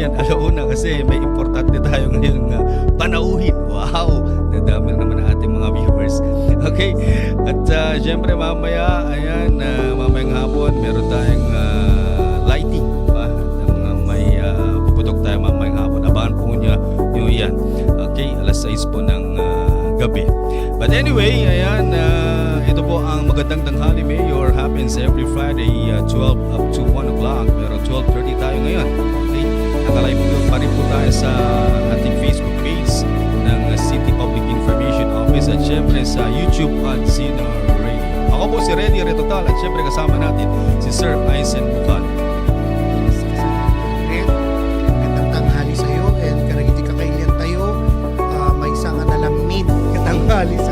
yan alauna kasi may importante tayo ngayong uh, panauhin. Wow! Nadami naman ang ating mga viewers. Okay? At uh, syempre mamaya, ayan, uh, mamayang hapon, meron tayong uh, lighting. Uh, mga may uh, puputok tayo mamayang hapon. Abangan po niya yun yan. Okay? Alas 6 po ng uh, gabi. But anyway, ayan, uh, ito po ang magandang tanghali Mayor happens every Friday uh, 12 up to 1 o'clock pero 12.30 tayo ngayon okay Nakalive po pa rin po tayo sa ating Facebook page ng City Public Information Office at syempre sa YouTube at Sino Radio. Ako po si Reddy Retotal at syempre kasama natin si Sir Eisen Bukan. Tanghali sa'yo and karagiti kakailan tayo uh, may isang analamin katanghali sa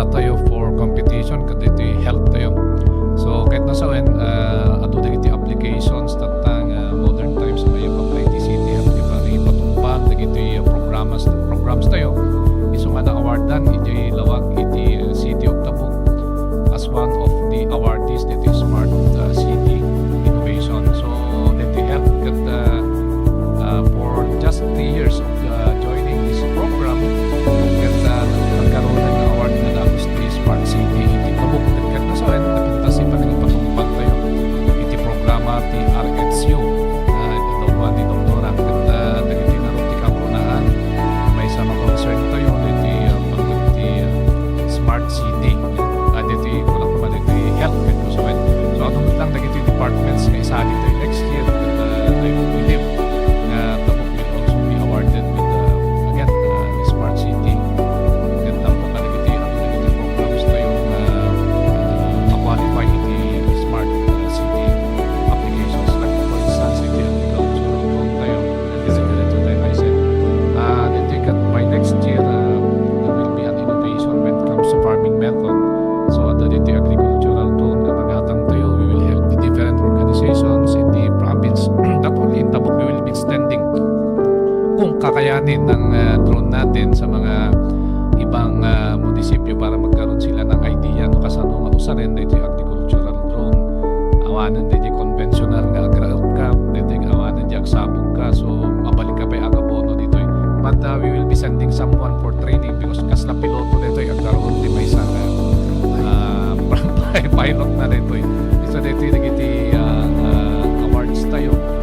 sa tayo for competition kad iti health tayo. So kahit na sawen uh, ato iti applications tatang uh, modern times may pa iti city at iti pari patumpan dagiti uh, programas programs tayo. Isumada awardan iti lawag iti uh, city of Tabuk. As one of the awardees dito smart uh, city innovation. So dito help kat uh, uh, for just 3 years. kakayanin ng uh, drone natin sa mga ibang uh, munisipyo para magkaroon sila ng idea no kasano nga usarin dito agricultural drone. Awanan dito conventional nga aircraft dito awanan dito sabog ka. So mabalik ka pa agabono dito eh. but uh, we will be sending someone for training because kasla piloto dito eh. agkaroon di may isang uh, pilot na eh. dito ito dito nagiti uh, uh, awards tayo.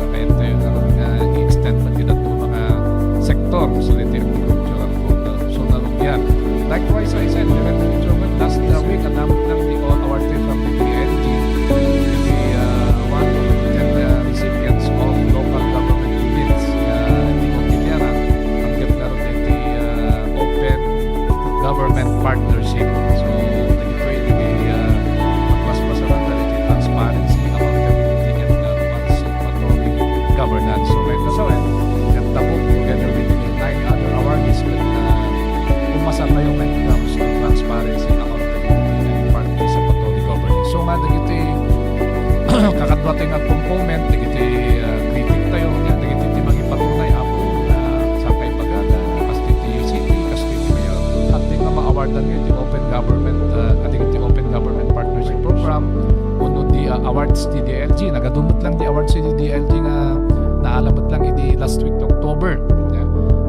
last week October. Yeah.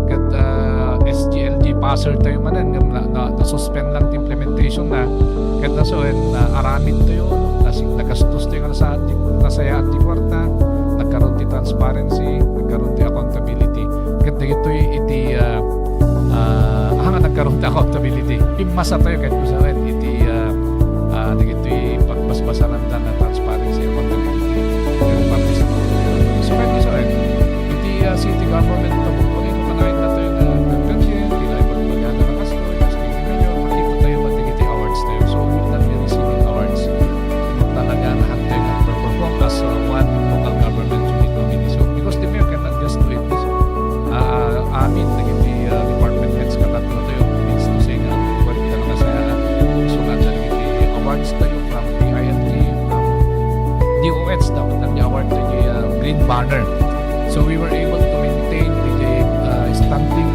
Kat ah, uh, SGLG passer tayo manan yung na, na, na suspend lang implementation na kat na so and ah, uh, aramid tayo nasig nagastos tayo na sa anti nasaya anti kwarta nagkaroon ti transparency nagkaroon ti accountability kat na ito iti ah, uh, uh, hanga nagkaroon ti accountability imasa tayo kat usawan iti uh, uh, ito pagbasbasanan na trade banner. So we were able to maintain the uh, standing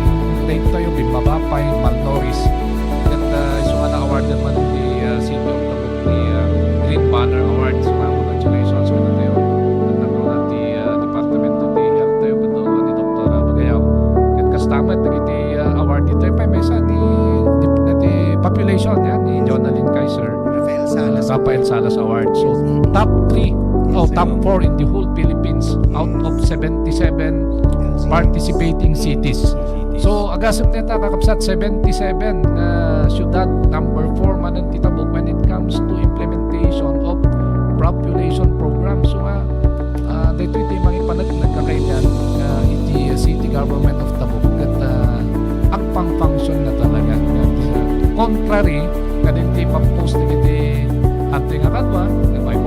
rate tayo bimbaba pa yung Malnoris. At uh, so na award naman ni uh, City of Tabuk ni uh, Green Banner Award. So mga congratulations ko na tayo. At nakaroon na ti uh, Department of the Health tayo pa doon ni Dr. Uh, Bagayaw. At kastamat na iti uh, award dito pa may sa ti, ti population yan ni Jonalyn Kaiser. Rafael Salas. Uh, Rafael Salas Award. So top 3 Oh, top 4 in the whole Philippines out of 77 participating cities. So, agasip neta kakapsat 77 na uh, syudad number 4 manantitabok when it comes to implementation of population program. So, nga, uh, dito ito yung mga ipanag nagkakailan ah, uh, in the uh, ah, city government of Tabok at uh, ang pang-function na talaga. At, uh, contrary, kadinti pang-post ni ating akadwa, na may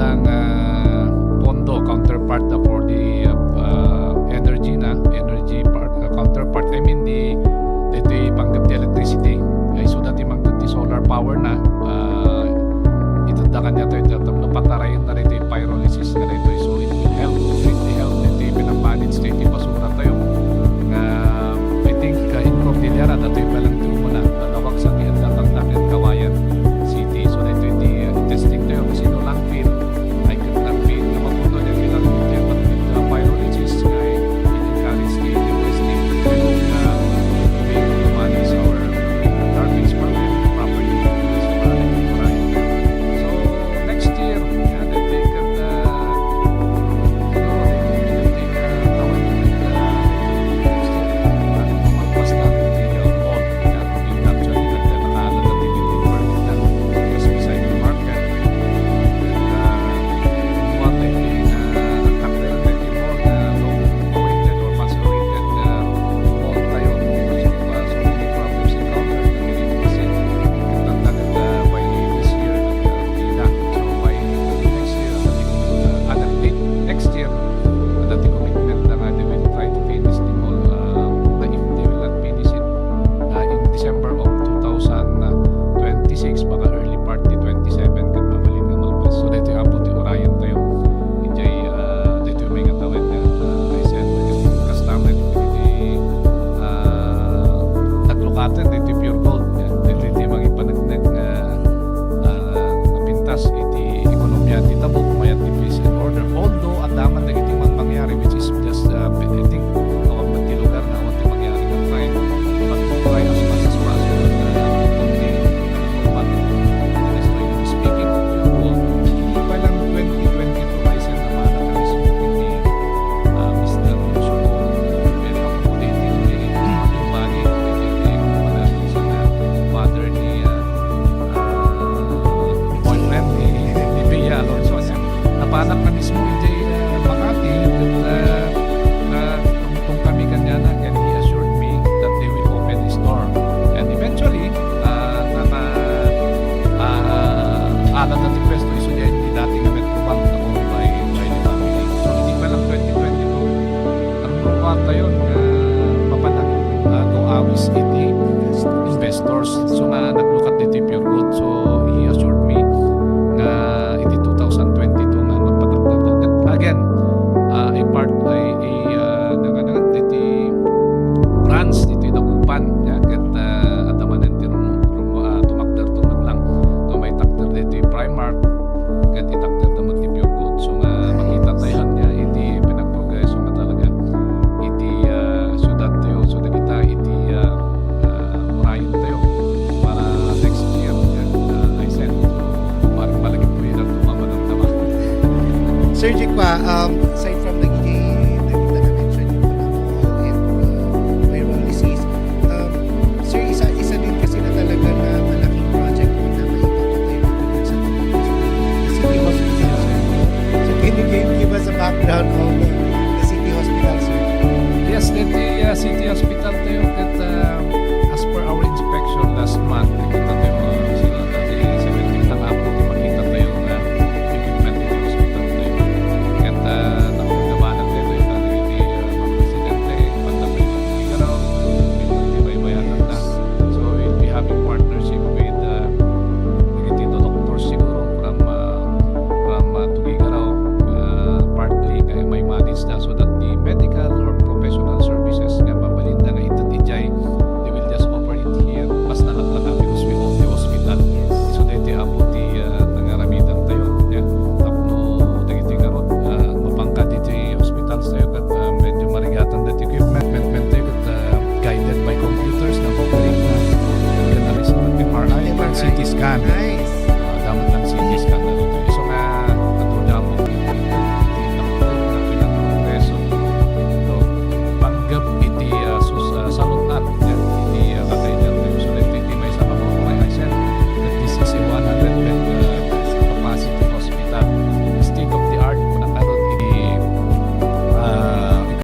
magandang uh, pondo counterpart na for the uh, energy na energy part uh, counterpart. I mean the dito panggap the electricity. Ay so dati magdati solar power na uh, itanda kanya ito ito patarayin na rito yung pyrolysis na rito